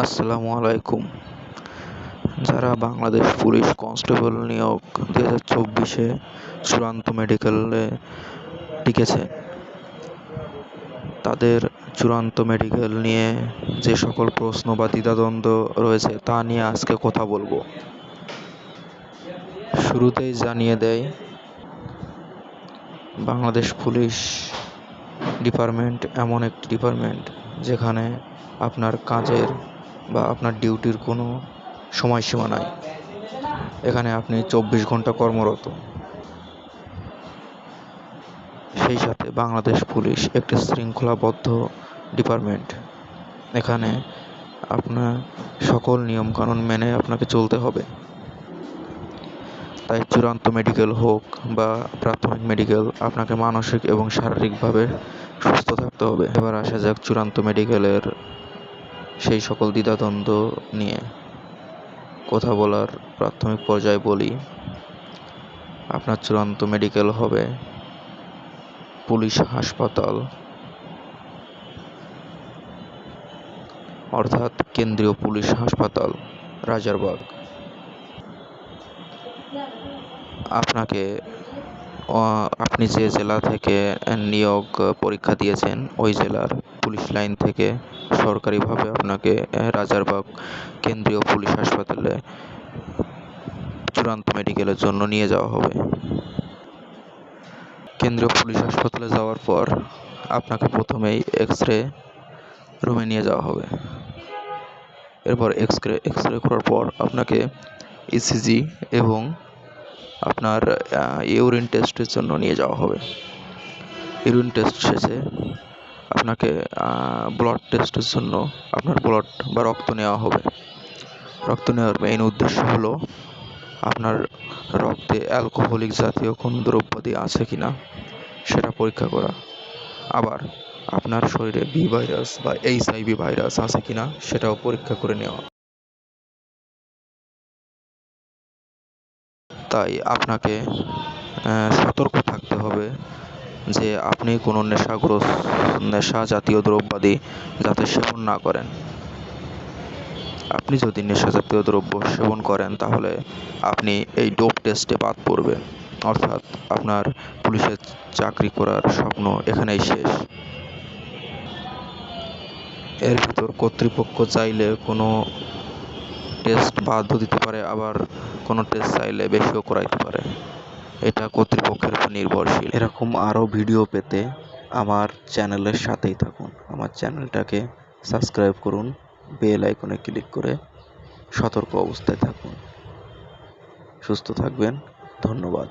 আসসালামু আলাইকুম। যারা বাংলাদেশ পুলিশ কনস্টেবল নিয়োগ দু হাজার চব্বিশে চূড়ান্ত মেডিকেলে টিকেছে, তাদের চূড়ান্ত মেডিকেল নিয়ে যে সকল প্রশ্ন বা দ্বিধাদ্বন্দ্ব রয়েছে তা নিয়ে আজকে কথা বলব। শুরুতেই জানিয়ে দেয় বাংলাদেশ পুলিশ ডিপার্টমেন্ট এমন একটি ডিপার্টমেন্ট যেখানে আপনার কাজের বা আপনার ডিউটির কোনো সময়সীমা নাই। এখানে আপনি চব্বিশ ঘণ্টা কর্মরত। সেই সাথে বাংলাদেশ পুলিশ একটি শৃঙ্খলাবদ্ধ ডিপার্টমেন্ট। এখানে আপনার সকল নিয়মকানুন মেনে আপনাকে চলতে হবে। তাই চূড়ান্ত মেডিকেল হোক বা প্রাথমিক মেডিকেল, আপনাকে মানসিক এবং শারীরিকভাবে সুস্থ থাকতে হবে। এবার আসা যাক চূড়ান্ত মেডিকেলের সেই সকল দ্বিধাদ্বন্দ্ব নিয়ে কথা বলার প্রাথমিক পর্যায়ে বলি, আপনার চূড়ান্ত মেডিকেল হবে পুলিশ হাসপাতাল। অর্থাৎ কেন্দ্রীয় পুলিশ হাসপাতাল, রাজারবাগ। আপনাকে আপনি যে জেলা থেকে নিয়োগ পরীক্ষা দিয়েছেন, ওই জেলার পুলিশ লাইন থেকে সরকারিভাবে আপনাকে রাজারবাগ কেন্দ্রীয় পুলিশ হাসপাতালে চূড়ান্ত মেডিকেলের জন্য নিয়ে যাওয়া হবে। কেন্দ্রীয় পুলিশ হাসপাতালে যাওয়ার পর আপনাকে প্রথমেই এক্স রে রুমে নিয়ে যাওয়া হবে। এরপর এক্স রে এক্স রে করার পর আপনাকে ইসিজি এবং আপনার ইউরিন টেস্টের জন্য নিয়ে যাওয়া হবে। ইউরিন টেস্ট শেষে আপনাকে ব্লাড টেস্টের জন্য আপনার ব্লাড বা রক্ত নেওয়া হবে। রক্ত নেওয়ার মেইন উদ্দেশ্য হলো আপনার রক্তে অ্যালকোহলিক জাতীয় কোনো দ্রব্যাদি আছে কি না সেটা পরীক্ষা করা। আবার আপনার শরীরে বি ভাইরাস বা এইচআইভি ভাইরাস আছে কি না সেটাও পরীক্ষা করে নেওয়া। তাই আপনাকে সতর্ক থাকতে হবে। যে আপনি কোনো নেশাগ্রস্ত নেশা জাতীয় দ্রব্যাদি যাতে সেবন না করেন। আপনি যদি নেশা জাতীয় দ্রব্য সেবন করেন, তাহলে আপনি এই ডোপ টেস্টে বাদ পড়বেন। অর্থাৎ আপনার পুলিশের চাকরি করার স্বপ্ন এখানেই শেষ। এর ভিতর কর্তৃপক্ষ চাইলে কোনো টেস্ট বাধ্য দিতে পারে, আবার কোনো টেস্ট চাইলে বেশিও করাইতে পারে। এটা কর্তৃপক্ষের উপর নির্ভরশীল। এরকম আরও ভিডিও পেতে আমার চ্যানেলের সাথেই থাকুন। আমার চ্যানেলটাকে সাবস্ক্রাইব করুন, বেল আইকনে ক্লিক করে সতর্ক অবস্থায় থাকুন। সুস্থ থাকবেন, ধন্যবাদ।